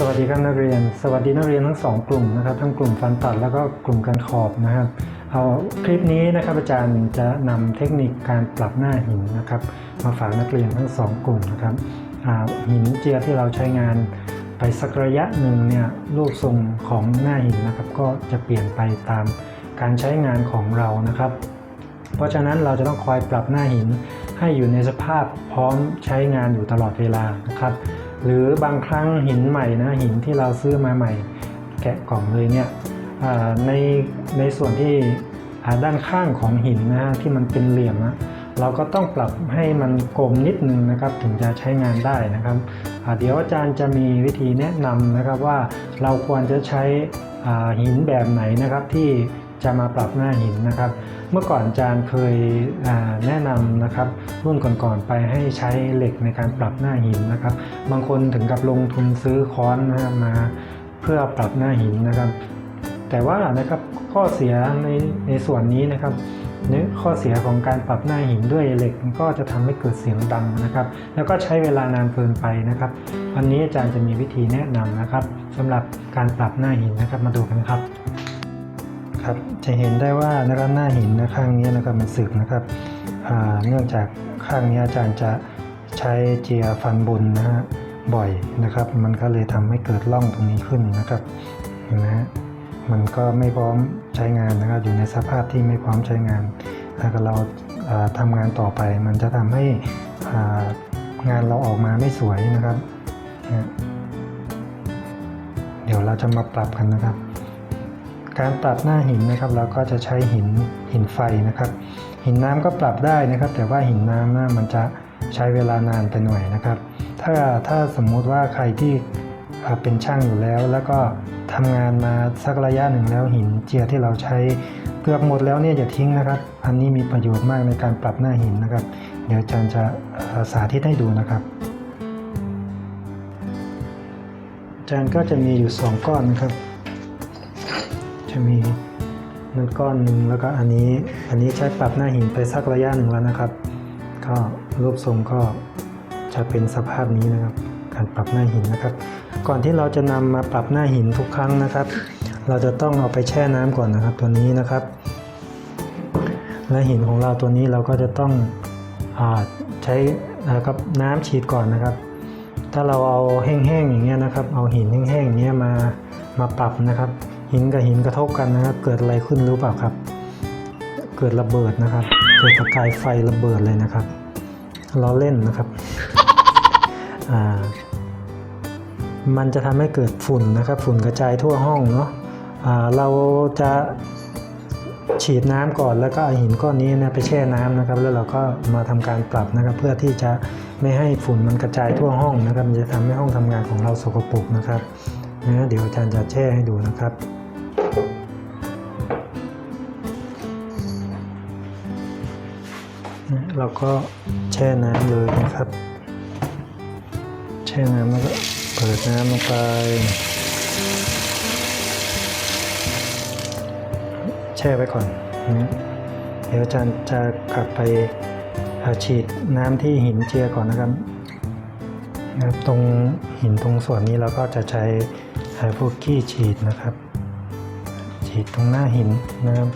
สวัสดีครับนักเรียน สวัสดีนักเรียนทั้งสองกลุ่มนะครับทั้งกลุ่มฟันตัดแล้วก็กลุ่มการขอบนะครับเอาคลิปนี้นะครับอาจารย์จะนำเทคนิคการปรับหน้าหินนะครับ มาฝากนักเรียนทั้งสองกลุ่มนะครับหินเจียที่เราใช้งานไปสักระยะหนึ่งเนี่ยรูปทรงของหน้าหินนะครับ ก็จะเปลี่ยนไปตามการใช้งานของเรานะครับ เพราะฉะนั้นเราจะต้องคอยปรับหน้าหินให้อยู่ในสภาพพร้อมใช้งานอยู่ตลอดเวลานะครับ หรือบางครั้งหินใหม่นะหินที่เราซื้อมาใหม่ แกะกล่องเลยเนี่ยในในส่วนที่ด้านข้างของหินนะฮะที่มันเป็นเหลี่ยมนะเราก็ต้องปรับให้มันกลมนิดนึงนะครับ ถึงจะใช้งานได้นะครับเดี๋ยวอาจารย์จะมีวิธีแนะนำนะครับว่าเราควรจะใช้หินแบบไหนนะครับที่ จะมาปรับหน้าหินนะครับ เมื่อก่อนอาจารย์เคยแนะนำนะครับรุ่นก่อนๆไปให้ใช้เหล็กในการปรับหน้าหินนะครับ บางคนถึงกับลงทุนซื้อค้อนนะครับมาเพื่อปรับหน้าหินนะครับ แต่ว่านะครับข้อเสียในในส่วนนี้นะครับนื้อข้อเสียของการปรับหน้าหินด้วยเหล็กก็จะทำให้เกิดเสียงดังนะครับ แล้วก็ใช้เวลานานเกินไปนะครับ วันนี้อาจารย์จะมีวิธีแนะนำนะครับสำหรับการปรับหน้าหินนะครับมาดูกันครับ ครับ จะเห็นได้ว่านะครับหน้าหินนะข้างนี้นะครับมันสึกนะครับเนื่องจากข้างนี้อาจารย์จะใช้เจียฟันบนนะฮะบ่อยนะครับ มันก็เลยทำให้เกิดร่องตรงนี้ขึ้นนะครับเห็นไหมมันก็ไม่พร้อมใช้งานนะครับ อยู่ในสภาพที่ไม่พร้อมใช้งานถ้าเกิดเราอ่าทำงานต่อไป มันจะทำให้งานเราออกมาไม่สวยนะครับ เดี๋ยวเราจะมาปรับกันนะครับ การปรับหน้าหินนะครับ เราก็จะใช้หินหินไฟนะครับ หินน้ำก็ปรับได้นะครับ แต่ว่าหินน้ำนะมันจะใช้เวลานานไปหน่อยนะครับ ถ้าถ้าสมมุติว่าใครที่เป็นช่างอยู่แล้ว แล้วก็ทำงานมาสักระยะหนึ่งแล้วหินเจียที่เราใช้เกือบหมดแล้วเนี่ยอย่าทิ้งนะครับ อันนี้มีประโยชน์มากในการปรับหน้าหินนะครับ เดี๋ยวอาจารย์จะสาธิตให้ดูนะครับอาจารย์ก็จะมีอยู่สองก้อนนะครับ จะมีนั่นก้อนหนึ่งแล้วก็อันนี้อันนี้ใช้ปรับหน้าหินไปสักระยะหนึ่งแล้วนะครับ ก็รูปทรงก็จะเป็นสภาพนี้นะครับ การปรับหน้าหินนะครับ ก่อนที่เราจะนำมาปรับหน้าหินทุกครั้งนะครับ เราจะต้องเอาไปแช่น้ำก่อนนะครับ ตัวนี้นะครับ และหินของเราตัวนี้เราก็จะต้องอใช้นะครับน้ำฉีดก่อนนะครับ ถ้าเราเอาแห้งๆอย่างเงี้ยนะครับ เอาหินแห้งๆอย่างเงี้ยมามาปรับนะครับ หินกับหินกระทบกันนะครับเกิดอะไรขึ้นรู้เปล่าครับ เกิดระเบิดนะครับ เกิดประกายไฟระเบิดเลยนะครับล้อเล่นนะครับอ่ามันจะทำให้เกิดฝุ่นนะครับ ฝุ่นกระจายทั่วห้องเนาะอ่าเราจะฉีดน้ำก่อนแล้วก็เอาหินก้อนนี้นะไปแช่น้ำนะครับ แล้วเราก็มาทำการปรับนะครับ เพื่อที่จะไม่ให้ฝุ่นมันกระจายทั่วห้องนะครับ มันจะทำให้ห้องทำงานของเราสกปรกนะครับนะเดี๋ยวอาจารย์จะแช่ให้ดูนะครับ ก็แช่น้ำเลยนะครับ แช่น้ำแล้วก็เปิดน้ำลงไป แช่ไว้ก่อน เดี๋ยวอาจารย์จะกลับไปฉีดน้ำที่หินเจียก่อนนะครับนะครับตรงหินตรงส่วนนี้เราก็จะใช้พวกขี้ฉีดนะครับ ฉีดตรงหน้าหินนะครับ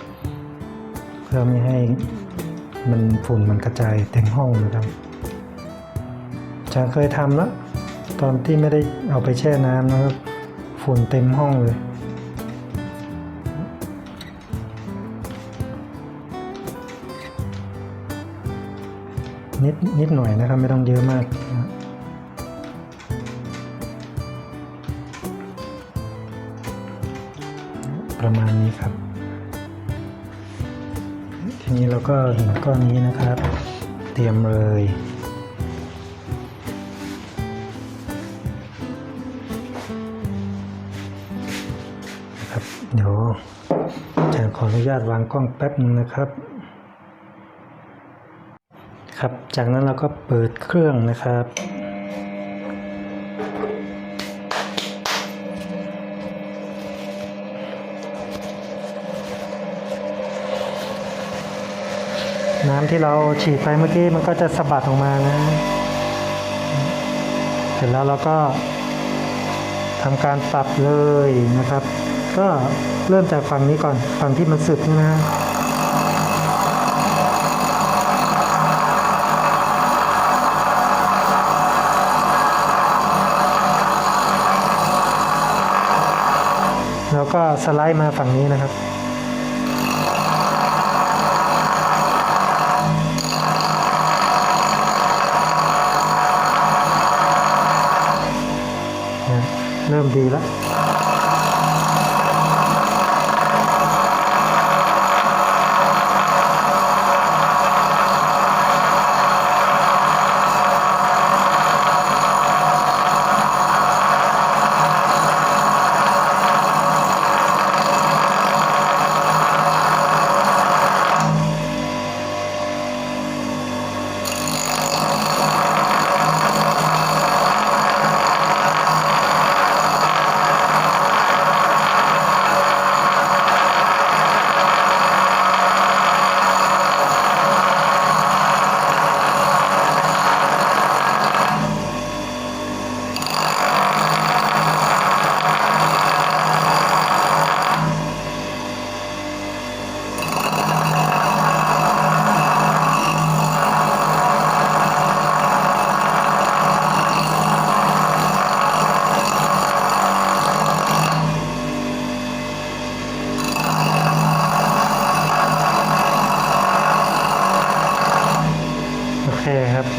เพื่อไม่ให้ มันฝุ่นมันกระจายเต็มห้องนะครับอาจารย์เคยทำแล้ว ตอนที่ไม่ได้เอาไปแช่น้ำนะครับ ฝุ่นเต็มห้องเลย นิดนิดหน่อยนะครับไม่ต้องเยอะมากนะประมาณนี้ครับ นี้เราก็หินก้อนนี้นะครับ เตรียมเลยนะครับเดี๋ยวจารย์ขออนุญาตวางกล้องแป๊บนึงนะครับ ครับ จากนั้นเราก็เปิดเครื่องนะครับ น้ำที่เราฉีดไปเมื่อกี้มันก็จะสะบัดออกมานะ เสร็จแล้วเราก็ทำการปรับเลยนะครับ ก็เริ่มจากฝั่งนี้ก่อนฝั่งที่มันสึกนะแล้วก็สไลด์มาฝั่งนี้นะครับ เริ่มดีแล้ว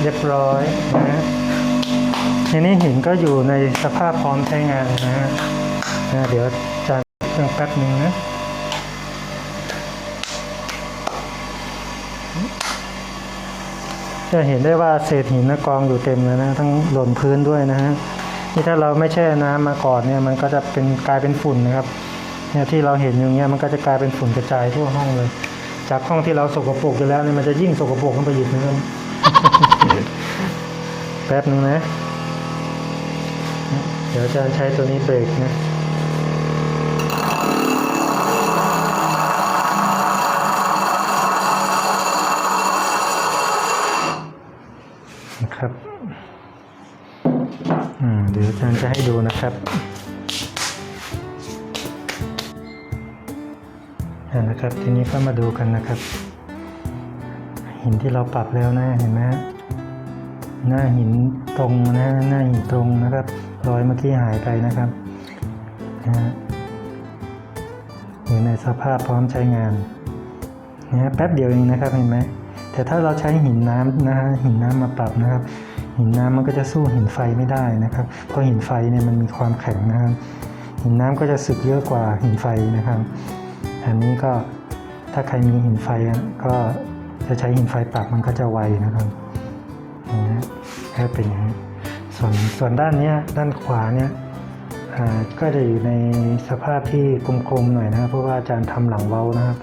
เรียบร้อยนะทีนี้หินก็อยู่ในสภาพพร้อมใช้งานนะนะเดี๋ยวจานเครื่องแป๊บนึงนะจะเห็นได้ว่าเศษหินนะกองอยู่เต็มเลยนะ ทั้งหล่นพื้นด้วยนะฮะนี่ถ้าเราไม่แช่น้ำมาก่อนเนี่ยมันก็จะเป็นกลายเป็นฝุ่นนะครับเนี่ยที่เราเห็นอยู่เนี้ยมันก็จะกลายเป็นฝุ่นกระจายทั่วห้องเลย จากห้องที่เราสกปรกอยู่แล้วเนี่ยมันจะยิ่งสกปรกขึ้นไปอีกนะครับ แป๊บนึงนะ เดี๋ยวจะใช้ตัวนี้เบรกนะนะครับอืมเดี๋ยวอาจารย์จะให้ดูนะครับอ่นะครับ ทีนี้ก็มาดูกันนะครับ หินที่เราปรับแล้วนะเห็นไหมหน้าหินตรงนะหน้าหินตรงนะครับรอยเมื่อกี้หายไปนะครับนะฮะอยู่ในสภาพพร้อมใช้งานนะฮะแป๊บเดียวเองนะครับเห็นไหมแต่ถ้าเราใช้หินน้ำนะฮะหินน้ำมาปรับนะครับ หินน้ำมันก็จะสู้หินไฟไม่ได้นะครับ เพราะหินไฟเนี่ยมันมีความแข็งนะครับหินน้ำก็จะสึกเยอะกว่าหินไฟนะครับ อันนี้ก็ถ้าใครมีหินไฟอะก็ จะใช้หินไฟปรับมันก็จะไวนะครับอย่างนี้แค่เป็นอย่างนี้ส่วนส่วนด้านนี้ด้านขวาเนี่ยก็จะอยู่ในสภาพที่กลมๆหน่อยนะครับเพราะว่าอาจารย์ทำหลังเว้านะครับ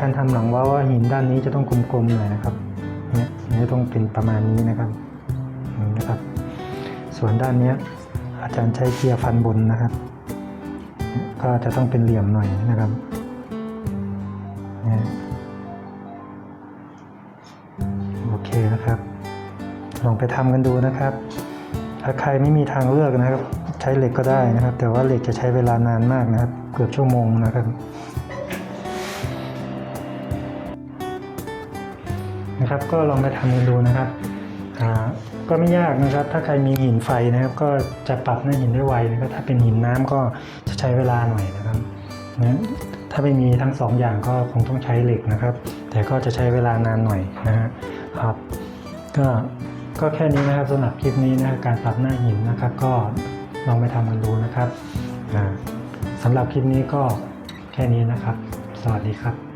การทำหลังเว้าว่าหินด้านนี้จะต้องกลมๆหน่อยนะครับเนี่ยนี่ต้องเป็นประมาณนี้นะครับนะครับ ส่วนด้านนี้อาจารย์ใช้เกียร์ฟันบนนะครับ ก็จะต้องเป็นเหลี่ยมหน่อยนะครับ ลองไปทำกันดูนะครับ ถ้าใครไม่มีทางเลือกนะครับ ใช้เหล็กก็ได้นะครับ แต่ว่าเหล็กจะใช้เวลานานมากนะครับ เกือบชั่วโมงนะครับนะครับก็ลองไปทำกันดูนะครับก็ไม่ยากนะครับ ถ้าใครมีหินไฟนะครับ ก็จะปรับหน้าหินได้ไวนะครับถ้าเป็นหินน้ำก็จะใช้เวลาหน่อยนะครับนะถ้าไม่มีทั้งสองอย่างก็คงต้องใช้เหล็กนะครับ แต่ก็จะใช้เวลานานหน่อยนะครับ ก็ ก็แค่นี้นะครับสำหรับคลิปนี้นะครับการปรับหน้าหินนะครับ ก็ลองไปทำกันดูนะครับสำหรับคลิปนี้ก็แค่นี้นะครับ สวัสดีครับ